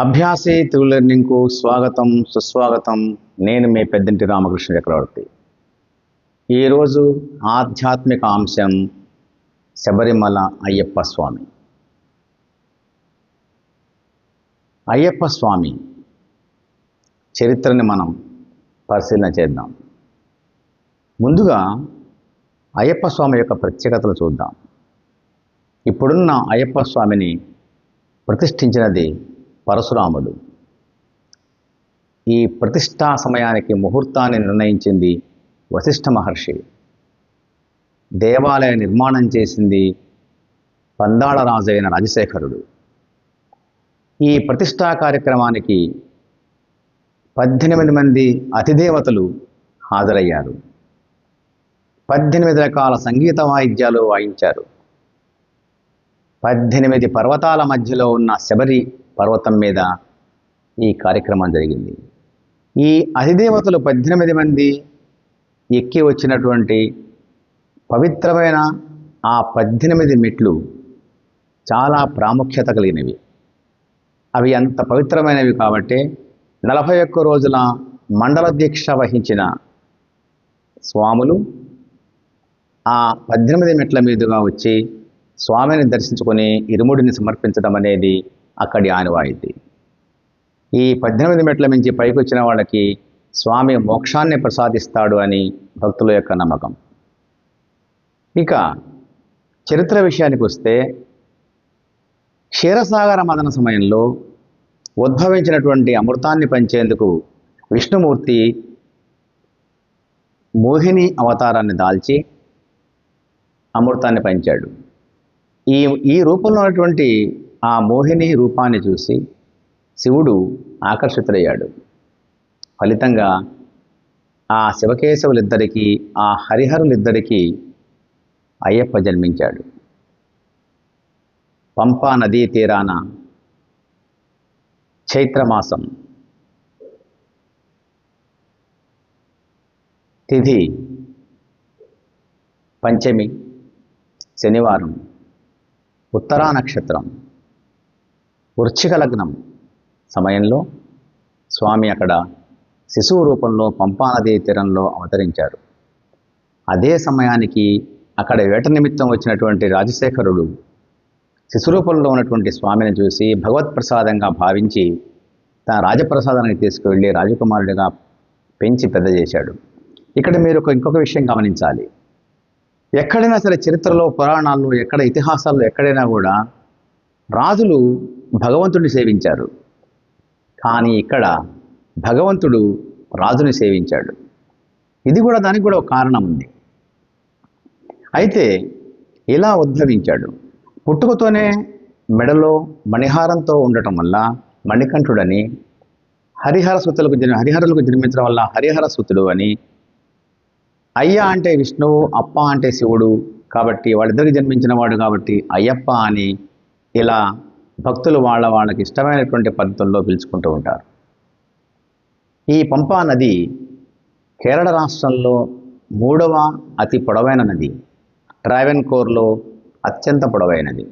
అభ్యాసే తెలుగు లెర్నింగ్కు స్వాగతం సుస్వాగతం. నేను మీ పెద్దంటి రామకృష్ణ చక్రవర్తి ఈరోజు ఆధ్యాత్మిక అంశం శబరిమల అయ్యప్ప స్వామి. అయ్యప్ప స్వామి చరిత్రని మనం పరిశీలన చేద్దాం. ముందుగా అయ్యప్ప స్వామి యొక్క ప్రత్యేకతలు చూద్దాం. ఇప్పుడున్న అయ్యప్ప స్వామిని ప్రతిష్ఠించినది పరశురాముడు. ఈ ప్రతిష్టా సమయానికి ముహూర్తాన్ని నిర్ణయించింది వశిష్ఠ మహర్షి. దేవాలయ నిర్మాణం చేసింది పందాళరాజైన అయిన రాజశేఖరుడు. ఈ ప్రతిష్టా కార్యక్రమానికి పద్దెనిమిది మంది అతిదేవతలు హాజరయ్యారు. పద్దెనిమిది రకాల సంగీత వాయిద్యాలు వాయించారు. పద్దెనిమిది పర్వతాల మధ్యలో ఉన్న శబరి పర్వతం మీద ఈ కార్యక్రమం జరిగింది. ఈ అధిదేవతలు పద్దెనిమిది మంది ఎక్కి వచ్చినటువంటి పవిత్రమైన ఆ పద్దెనిమిది మెట్లు చాలా ప్రాముఖ్యత కలిగినవి. అవి అంత పవిత్రమైనవి కాబట్టి నలభై ఒక్క రోజుల మండల దీక్ష వహించిన స్వాములు ఆ పద్దెనిమిది మెట్ల మీదుగా వచ్చి స్వామిని దర్శించుకొని ఇరుముడిని సమర్పించడం అనేది అక్కడి ఆనవాయితీ. ఈ పద్దెనిమిది మెట్ల మించి పైకి వచ్చిన వాళ్ళకి స్వామి మోక్షాన్ని ప్రసాదిస్తాడు అని భక్తుల యొక్క నమ్మకం. ఇక చరిత్ర విషయానికి వస్తే క్షీరసాగర మదన సమయంలో ఉద్భవించినటువంటి అమృతాన్ని పంచేందుకు విష్ణుమూర్తి మోహిని అవతారాన్ని దాల్చి అమృతాన్ని పంచాడు. ఈ ఈ రూపంలో ఉన్నటువంటి ఆ మోహిని రూపాన్ని చూసి శివుడు ఆకర్షితుడయ్యాడు. ఫలితంగా ఆ శివకేశవులిద్దరికీ ఆ హరిహరులిద్దరికీ అయ్యప్ప జన్మించాడు. పంపా నదీ తీరాన చైత్రమాసం తిథి పంచమి శనివారం ఉత్తరా నక్షత్రం వృశ్చిక లగ్నం సమయంలో స్వామి అక్కడ శిశువు రూపంలో పంపానదీ తీరంలో అవతరించారు. అదే సమయానికి అక్కడ వేట నిమిత్తం వచ్చినటువంటి రాజశేఖరుడు శిశురూపంలో ఉన్నటువంటి స్వామిని చూసి భగవత్ప్రసాదంగా భావించి తన రాజప్రసాదానికి తీసుకువెళ్ళి రాజకుమారుడిగా పెంచి పెద్ద చేశాడు. ఇక్కడ మీరు ఒక ఇంకొక విషయం గమనించాలి. ఎక్కడైనా సరే చరిత్రలో పురాణాల్లో ఎక్కడ ఇతిహాసాల్లో ఎక్కడైనా కూడా రాజులు భగవంతుడిని సేవించారు. కానీ ఇక్కడ భగవంతుడు రాజుని సేవించాడు. ఇది కూడా దానికి కూడా ఒక కారణం ఉంది. అయితే ఇలా ఉద్భవించాడు. పుట్టుకతోనే మెడలో మణిహారంతో ఉండటం వల్ల మణికంఠుడని హరిహర సుతులకు జన్మ హరిహరులకు జన్మించడం వల్ల హరిహర సుతుడు అని అయ్య అంటే విష్ణువు అప్ప అంటే శివుడు కాబట్టి వాళ్ళిద్దరికి జన్మించిన వాడు కాబట్టి అయ్యప్ప అని ఇలా భక్తులు వాళ్ళ వాళ్ళకి ఇష్టమైనటువంటి పద్ధతుల్లో పిలుచుకుంటూ ఉంటారు. ఈ పంపా నది కేరళ రాష్ట్రంలో మూడవ అతి పొడవైన నది ట్రావెన్కోర్లో అత్యంత పొడవైనది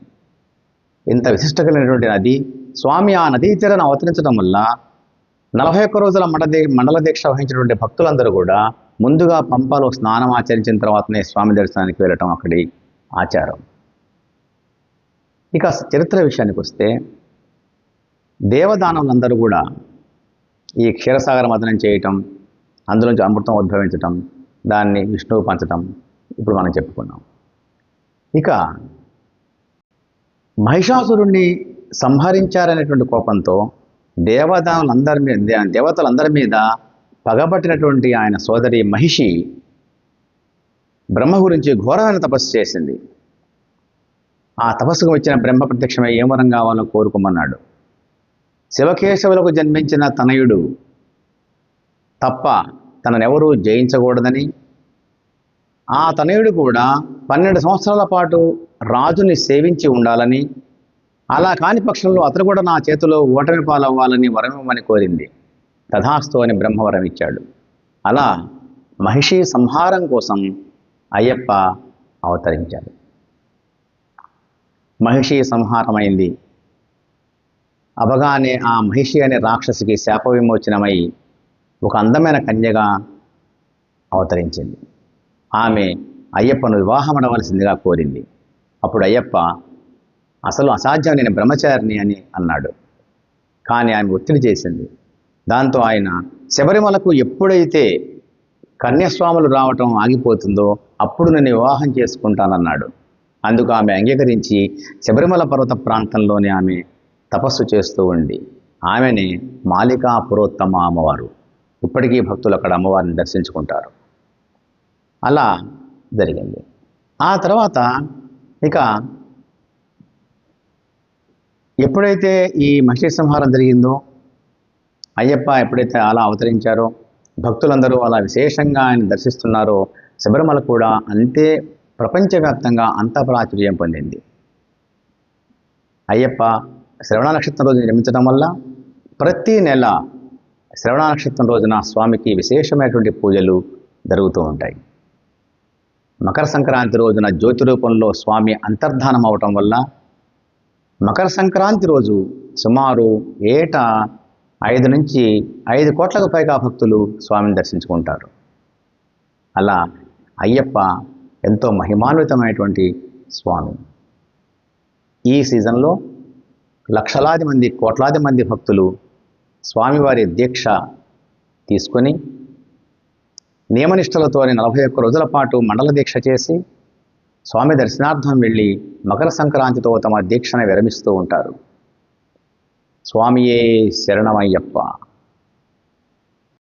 ఇంత విశిష్ట కలిగినటువంటి నది స్వామి ఆ నదీ తీరాన్ని అవతరించడం వల్ల నలభై ఒక్క రోజుల మండలీ మండల దీక్ష వహించినటువంటి భక్తులందరూ కూడా ముందుగా పంపలో స్నానం ఆచరించిన తర్వాతనే స్వామి దర్శనానికి వెళ్ళటం అక్కడి ఆచారం. ఇక చరిత్ర విషయానికి వస్తే దేవదానవులందరూ కూడా ఈ క్షీరసాగర మదనం చేయటం అందులోంచి అమృతం ఉద్భవించటం దాన్ని విష్ణువు పంచటం ఇప్పుడు మనం చెప్పుకున్నాం. ఇక మహిషాసురుణ్ణి సంహరించారనేటువంటి కోపంతో దేవదానులందరి మీద దేవతలందరి మీద పగబట్టినటువంటి ఆయన సోదరి మహిషి బ్రహ్మ గురించి ఘోరమైన తపస్సు చేసింది. ఆ తపస్సుకు వచ్చిన బ్రహ్మ ప్రత్యక్షమై ఏ వరం కావాలో కోరుకోమన్నాడు. శివకేశవులకు జన్మించిన తనయుడు తప్ప తననెవరూ జయించకూడదని ఆ తనయుడు కూడా పన్నెండు సంవత్సరాల పాటు రాజుని సేవించి ఉండాలని అలా కాని పక్షంలో అతను కూడా నా చేతిలో ఓటమి పాలవ్వాలని వరమివ్వమని కోరింది. తథాస్తు అని బ్రహ్మవరం ఇచ్చాడు అలా మహిషి సంహారం కోసం అయ్యప్ప అవతరించాడు. మహిషి సంహారమైంది. అవగానే ఆ మహిషి అనే రాక్షసికి శాప విమోచనమై ఒక అందమైన కన్యగా అవతరించింది. ఆమె అయ్యప్పను వివాహమడవలసిందిగా కోరింది. అప్పుడు అయ్యప్ప అసలు అసాధ్యం నేను బ్రహ్మచారిని అని అన్నాడు. కానీ ఆమె ఒత్తిడి చేసింది. దాంతో ఆయన శబరిమలకు ఎప్పుడైతే కన్యాస్వాములు రావటం ఆగిపోతుందో అప్పుడు నేను వివాహం చేసుకుంటానన్నాడు. అందుకు ఆమె అంగీకరించి శబరిమల పర్వత ప్రాంతంలోనే ఆమె తపస్సు చేస్తూ ఉండి ఆమెని మాలికా పురోత్తమ అమ్మవారు. ఇప్పటికీ భక్తులు అక్కడ అమ్మవారిని దర్శించుకుంటారు. అలా జరిగింది. ఆ తర్వాత ఇక ఎప్పుడైతే ఈ మహిళ సంహారం జరిగిందో అయ్యప్ప ఎప్పుడైతే అలా అవతరించారో భక్తులందరూ అలా విశేషంగా ఆయన దర్శిస్తున్నారో శబరిమల కూడా అంతే ప్రపంచవ్యాప్తంగా అంత ప్రాచుర్యం పొందింది. అయ్యప్ప శ్రవణ నక్షత్రం రోజు నిర్మించడం వల్ల ప్రతి నెల శ్రవణ నక్షత్రం రోజున స్వామికి విశేషమైనటువంటి పూజలు జరుగుతూ ఉంటాయి. మకర సంక్రాంతి రోజున జ్యోతి రూపంలో స్వామి అంతర్ధానం అవటం వల్ల మకర సంక్రాంతి రోజు సుమారు ఏటా ఐదు నుంచి ఐదు కోట్లకు పైగా భక్తులు స్వామిని దర్శించుకుంటారు. అలా అయ్యప్ప ఎంతో మహిమాన్వితమైనటువంటి స్వామి. ఈ సీజన్లో లక్షలాది మంది కోట్లాది మంది భక్తులు స్వామివారి దీక్ష తీసుకొని నియమనిష్టలతోని నలభై ఒక్క రోజుల పాటు మండల దీక్ష చేసి స్వామి దర్శనార్థం వెళ్ళి మకర సంక్రాంతితో తమ దీక్షను విరమిస్తూ ఉంటారు. స్వామియే శరణమయ్యప్ప.